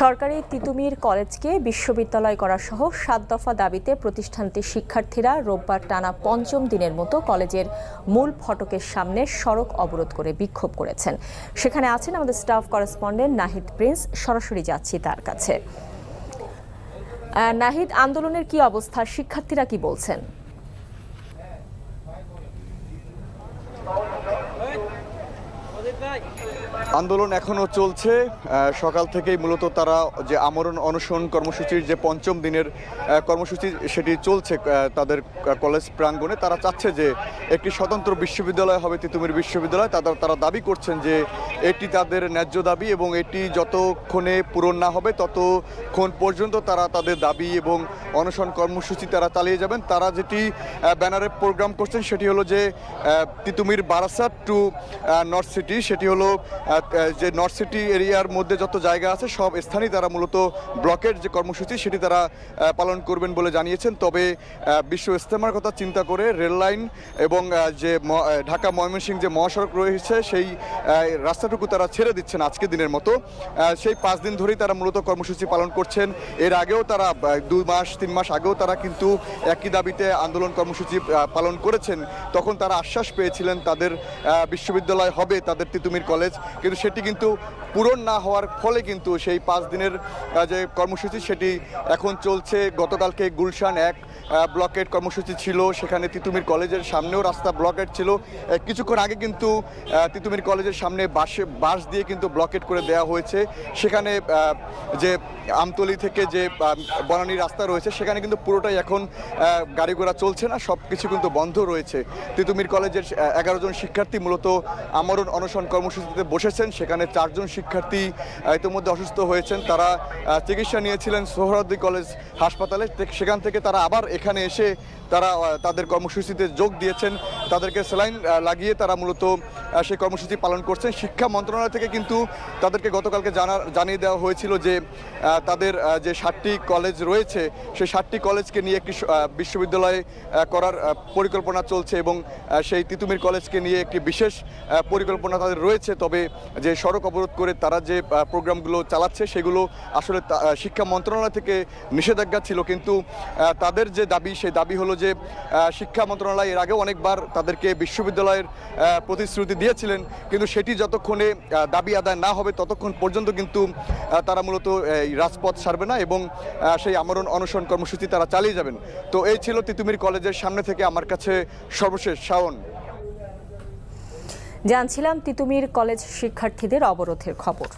সরকারি তিতুমির কলেজকে বিশ্ববিদ্যালয় করা সহ সাত দফা দাবিতে প্রতিষ্ঠানটির শিক্ষার্থীরা রোববার টানা পঞ্চম দিনের মতো কলেজের মূল ফটকের সামনে সড়ক অবরোধ করে বিক্ষোভ করেছেন। সেখানে আছেন আমাদের স্টাফ করেসপন্ডেন্ট নাহিদ প্রিন্স। সরাসরি যাচ্ছি তার কাছে। নাহিদ, আন্দোলনের কি অবস্থা? শিক্ষার্থীরা কি বলছেন? আন্দোলন এখনও চলছে। সকাল থেকেই মূলত তারা যে আমরণ অনশন কর্মসূচির যে পঞ্চম দিনের কর্মসূচি সেটি চলছে তাদের কলেজ প্রাঙ্গণে। তারা চাচ্ছে যে একটি স্বতন্ত্র বিশ্ববিদ্যালয় হবে, তিতুমির বিশ্ববিদ্যালয়। তাদের, তারা দাবি করছেন যে এটি তাদের ন্যায্য দাবি এবং এটি যতক্ষণে পূরণ না হবে, ততক্ষণ পর্যন্ত তারা তাদের দাবি এবং অনশন কর্মসূচি তারা চালিয়ে যাবেন। তারা যেটি ব্যানারে প্রোগ্রাম করছেন সেটি হলো যে Titumir Barasat to north city. সেটি হলো যে নর্থ সিটি এরিয়ার মধ্যে যত জায়গা আছে, সব স্থানেই তারা মূলত ব্লকের যে কর্মসূচি, সেটি তারা পালন করবেন বলে জানিয়েছেন। তবে বিশ্ব ইস্তেমার কথা চিন্তা করে রেল লাইন এবং যে ঢাকা ময়মনসিংহ যে মহাসড়ক রয়েছে, সেই রাস্তাটুকু তারা ছেড়ে দিচ্ছেন আজকে দিনের মতো। সেই পাঁচ দিন ধরেই তারা মূলত কর্মসূচি পালন করছেন। এর আগেও তারা দুই মাস, তিন মাস আগেও তারা কিন্তু একই দাবিতে আন্দোলন কর্মসূচি পালন করেছেন। তখন তারা আশ্বাস পেয়েছিলেন, তাদের বিশ্ববিদ্যালয় হবে, তাদের তিতুমির কলেজ। কিন্তু সেটি কিন্তু পূরণ না হওয়ার ফলে কিন্তু সেই পাঁচ দিনের যে কর্মসূচি সেটি এখন চলছে। গতকালকে গুলশান এক ব্লকেট কর্মসূচি ছিল। সেখানে তিতুমির কলেজের সামনেও রাস্তা ব্লকেট ছিল। কিছুক্ষণ আগে কিন্তু তিতুমির কলেজের সামনে বাসে বাস দিয়ে কিন্তু ব্লকেট করে দেওয়া হয়েছে। সেখানে যে আমতলি থেকে যে বনানী রাস্তা রয়েছে, সেখানে কিন্তু পুরোটাই এখন গাড়ি ঘোড়া চলছে না সব কিছু কিন্তু বন্ধ রয়েছে। তিতুমির কলেজের এগারো জন শিক্ষার্থী মূলত আমরণ অনশন কর্মসূচিতে বসেছেন। সেখানে চারজন শিক্ষার্থী ইতিমধ্যে অসুস্থ হয়েছেন। তারা চিকিৎসা নিয়েছিলেন সোহরাদ্দি কলেজ হাসপাতালে। সেখান থেকে তারা আবার এখানে এসে তারা তাদের কর্মসূচিতে যোগ দিয়েছেন। তাদেরকে স্যালাইন লাগিয়ে তারা মূলত সেই কর্মসূচি পালন করছেন। শিক্ষা মন্ত্রণালয় থেকে কিন্তু তাদেরকে গতকালকে জানা, জানিয়ে দেওয়া হয়েছিল যে তাদের যে ষাটটি কলেজ রয়েছে, সেই ষাটটি কলেজকে নিয়ে একটি বিশ্ববিদ্যালয় করার পরিকল্পনা চলছে এবং সেই তিতুমির কলেজকে নিয়ে একটি বিশেষ পরিকল্পনা তাদের রয়েছে। তবে যে সড়ক অবরোধ করে তারা যে প্রোগ্রামগুলো চালাচ্ছে, সেগুলো আসলে শিক্ষা মন্ত্রণালয় থেকে নিষেধাজ্ঞা ছিল। কিন্তু তাদের যে দাবি, সেই দাবি হলো যে শিক্ষা মন্ত্রণালয় এর আগে অনেকবার তাদেরকে বিশ্ববিদ্যালয়ের প্রতিশ্রুতি দিয়েছিলেন। কিন্তু সেটি যতক্ষণে দাবি আদায় না হবে ততক্ষণ পর্যন্ত কিন্তু তারা মূলত এই রাজপথ ছাড়বে না এবং সেই আমরণ অনশন কর্মসূচি তারা চালিয়ে যাবেন। তো এই ছিল তিতুমির কলেজের সামনে থেকে আমার কাছে সর্বশেষ শাওন। জানছিলাম তিতুমির কলেজ শিক্ষার্থীদের অবরোধের খবর।